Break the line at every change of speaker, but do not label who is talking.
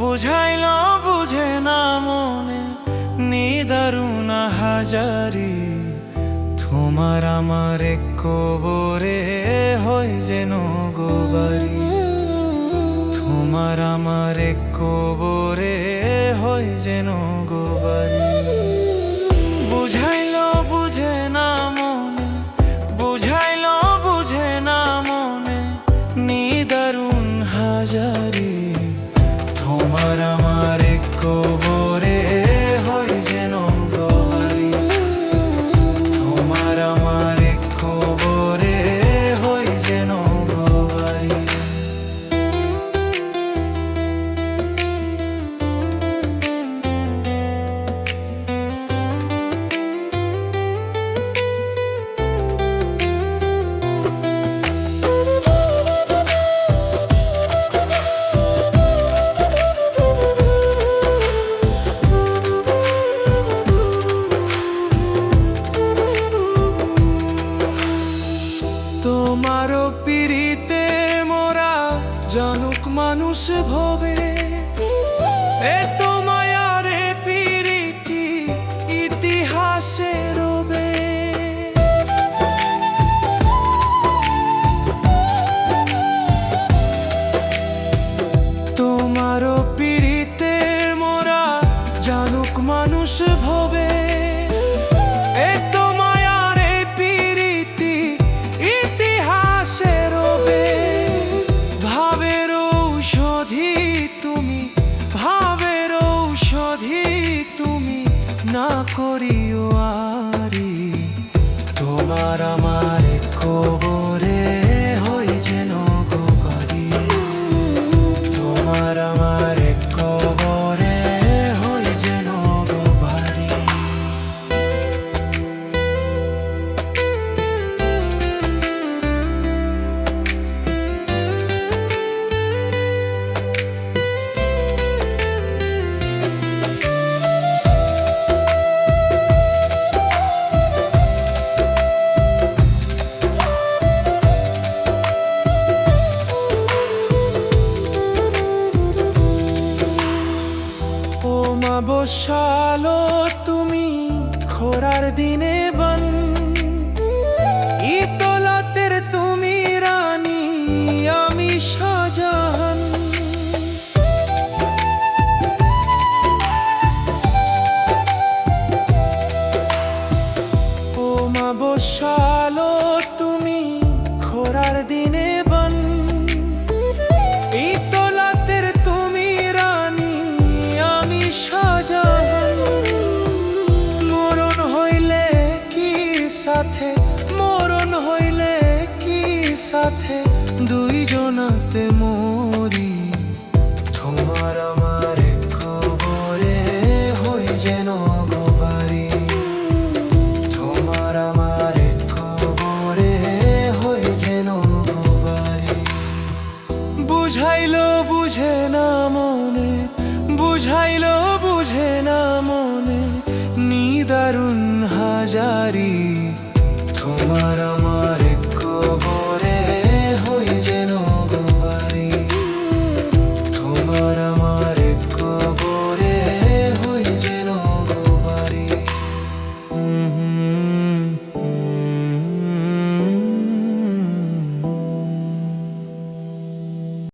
বুঝাইল, বুঝে না মনে। নিদারুণ হাজারি, তোমার আমার কবরে হয় যেন গোবারি তোমার আমার কবরে হয় যেন গোবারি বুঝাইল, বুঝে না মনে, বুঝাইল, বুঝে না মনে নিদারুণ হাজারি। তোমার তোমারও পিড়িতে মোরা জানুক মানুষ ভবে। এ তোমার আমার কবরে মা বসালো তুমি খোরার দিনে বান। ইতলাতের তুমি রানী আমি শাহজাহান। ও মা বসালো সাথে, মরণ হইলে কি সাথে? দুইজনাতে মরি। তোমার আমার কবরে হই যেন গোবারি তোমার আমার কবরে হই যেন গোবারি বুঝাইলো বুঝে না মনে, বুঝাইলো বুঝে না মনে, নিদারুণ হাজারি। তোমার আমার